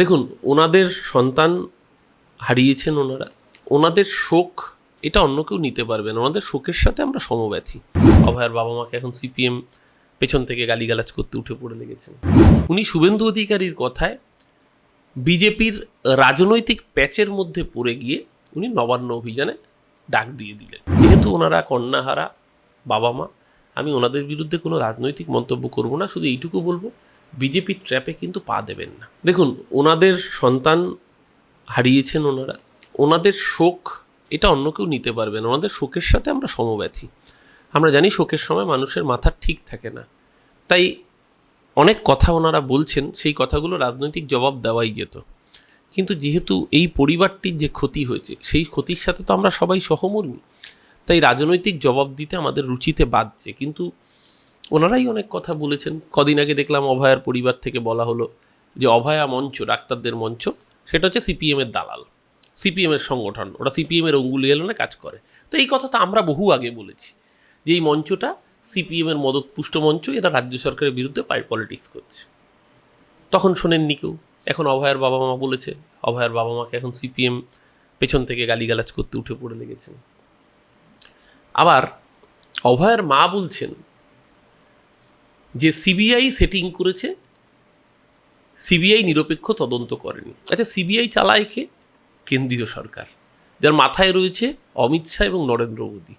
দেখুন, ওনাদের সন্তান হারিয়েছেন ওনারা। ওনাদের শোক এটা অন্য কেউ নিতে পারবে না। ওনাদের শোকের সাথে আমরা সমব্যথী। অভয়ের বাবা মাকে এখন সিপিএম পেছন থেকে গালিগালাজ করতে উঠে পড়ে লেগেছেন। উনি শুভেন্দু অধিকারীর কথায় বিজেপির রাজনৈতিক প্যাচের মধ্যে পড়ে গিয়ে উনি নবান্ন অভিযানে ডাক দিয়ে দিলেন। যেহেতু ওনারা কন্যাহারা বাবা মা আমি ওনাদের বিরুদ্ধে কোনো রাজনৈতিক মন্তব্য করব না, শুধু এইটুকু বলব বিজেপির ট্র্যাপে কিন্তু পা দেবেন না। দেখুন, ওনাদের সন্তান হারিয়েছেন ওনারা। ওনাদের শোক এটা অন্য কেউ নিতে পারবে না। ওনাদের শোকের সাথে আমরা সমব্যথী আমরা জানি শোকের সময় মানুষের মাথা ঠিক থাকে না। তাই অনেক কথা ওনারা বলছেন, সেই কথাগুলো রাজনৈতিক জবাব দেওয়াই যেত। কিন্তু যেহেতু এই পরিবারটির যে ক্ষতি হয়েছে, সেই ক্ষতির সাথে তো আমরা সবাই সহমর্মী। তাই রাজনৈতিক জবাব দিতে আমাদের রুচিতে বাজছে কিন্তু ওনারাই অনেক কথা বলেছেন। কদিন আগে দেখলাম অভয়ার পরিবার থেকে বলা হলো যে, অভয়া মঞ্চ, ডাক্তারদের মঞ্চ, সেটা হচ্ছে সিপিএমের দালাল, সিপিএমের সংগঠন। ওরা সিপিএমের অঙ্গুলি এলোনে কাজ করে। তো এই কথা তো আমরা বহু আগে বলেছি যে, এই মঞ্চটা সিপিএমের মদতপুষ্ট মঞ্চ এরা রাজ্য সরকারের বিরুদ্ধে পাই পলিটিক্স করছে। তখন শোনেননি কেউ? এখন অভয়ের বাবা মা বলেছে, অভয়ের বাবা মাকে এখন সিপিএম পেছন থেকে গালিগালাজ করতে উঠে পড়ে লেগেছেন আবার অভয়ের মা বলছেন যে সিবিআই সেটিং করেছে, সিবিআই নিরপেক্ষ তদন্ত করেনি। আচ্ছা সিবিআই চালায় কে? কেন্দ্রীয় সরকার। যার মাথায় রয়েছে অমিত শাহ এবং নরেন্দ্র মোদী।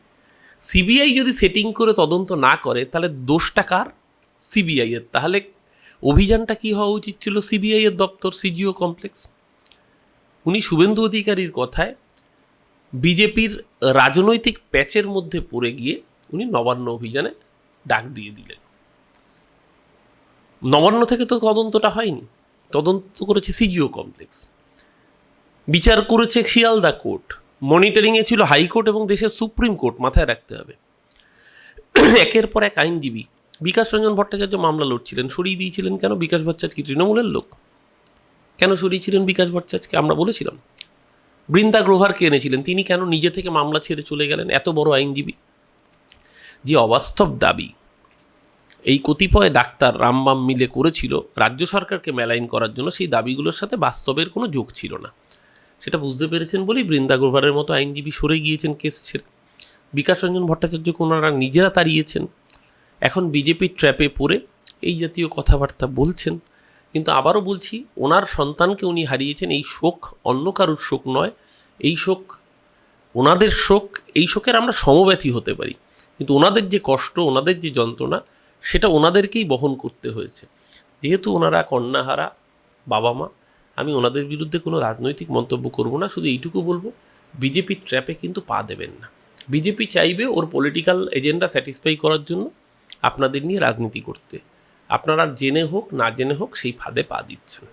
সিবিআই যদি সেটিং করে তদন্ত না করে, তাহলে দোষটা কার? সিবিআইয়ের তাহলে অভিযানটা কি হওয়া উচিত ছিল? সিবিআইয়ের দপ্তর, সিজিও কমপ্লেক্স। উনি শুভেন্দু অধিকারীর কথায় বিজেপির রাজনৈতিক প্যাচের মধ্যে পড়ে গিয়ে উনি নবান্ন অভিযানে ডাক দিয়ে দিলেন। নবান্ন থেকে তো তদন্তটা হয়নি। তদন্ত করেছে সিজিও কমপ্লেক্স। বিচার করেছে শিয়ালদা কোর্ট। মনিটরিংয়ে ছিল হাইকোর্ট এবং দেশের সুপ্রিম কোর্ট, মাথায় রাখতে হবে। একের পর এক আইনজীবী বিকাশ রঞ্জন ভট্টাচার্য মামলা লড়ছিলেন। সরিয়ে দিয়েছিলেন কেন? বিকাশ ভট্টাচার্য তৃণমূলের লোক। কেন সরিয়েছিলেন বিকাশ ভট্টাচার্যকে? আমরা বলেছিলাম। বৃন্দা গ্রোভারকে এনেছিলেন। তিনি কেন নিজে থেকে মামলা ছেড়ে চলে গেলেন? এত বড় আইনজীবী। যে অবাস্তব দাবি। এই কতিপয় ডাক্তার রামবাম মিলে করেছিল, রাজ্য সরকারকে মেলাইন করার জন্য সেই দাবিগুলোর সাথে বাস্তবের কোনো যোগ ছিল না। সেটা বুঝতে পেরেছেন বলেই বৃন্দা গ্রোভারের মতো আইনজীবী সরে গিয়েছেন কেস ছেড়ে। বিকাশ রঞ্জন ভট্টাচার্যকে ওনারা নিজেরা তাড়িয়েছেন। এখন বিজেপির ট্র্যাপে পড়ে এই জাতীয় কথাবার্তা বলছেন। কিন্তু আবারও বলছি, ওনার সন্তানকে উনি হারিয়েছেন, এই শোক অন্য কারোর শোক নয়, এই শোক ওনাদের শোক, এই শোকের আমরা সমব্যথী হতে পারি। কিন্তু ওনাদের যে কষ্ট, ওনাদের যে যন্ত্রণা সেটা ওনাদেরকেই বহন করতে হয়েছে। যেহেতু ওনারা কন্যাহারা বাবা মা আমি ওনাদের বিরুদ্ধে কোনো রাজনৈতিক মন্তব্য করব না, শুধু এইটুকু বলব বিজেপির ট্র্যাপে কিন্তু পা দেবেন না। বিজেপি চাইবে ওর পলিটিক্যাল এজেন্ডা স্যাটিসফাই করার জন্য আপনাদের নিয়ে রাজনীতি করতে। আপনারা জেনে হোক, না জেনে হোক, সেই ফাঁদে পা দিচ্ছেন।